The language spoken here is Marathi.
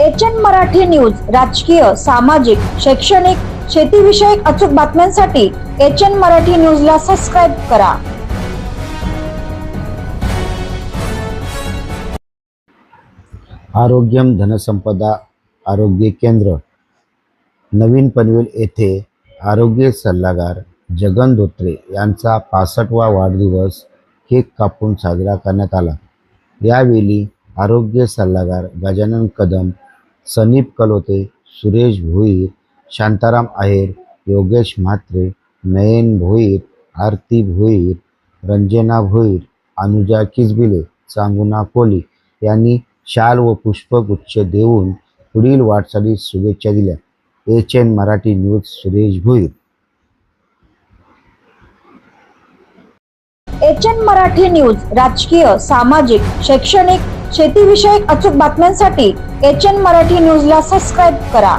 एच एन मराठी न्यूज राजकीय सामाजिक शैक्षणिक शेतीविषयक अचूक बातम्यांसाठी एच एन मराठी न्यूजला सबस्क्राईब करा. आरोग्यम धनसंपदा आरोग्य केंद्र नवीन पनवेल येथे आरोग्य सल्लागार जगन धोत्रे यांचा पासष्टवा वाढदिवस केक कापून साजरा करण्यात आला. यावेळी आरोग्य सल्लागार गजानन कदम सनीप कलोते सुरेश भोईर शांताराम आहेर योगेश म्हात्रे नयन भोईर आरती भोईर रंजना भोईर अनुजा किजबिले सांगुना कोली यांनी शाल व पुष्पगुच्छ देऊन पुढील वाटचालीस शुभेच्छा दिल्या. H N Marathi news Suresh Bhoir. H N Marathi news राजकीय सामाजिक शैक्षणिक शेतीविषयक अचूक बातम्यांसाठी एच एन मराठी न्यूजला सबस्क्राईब करा.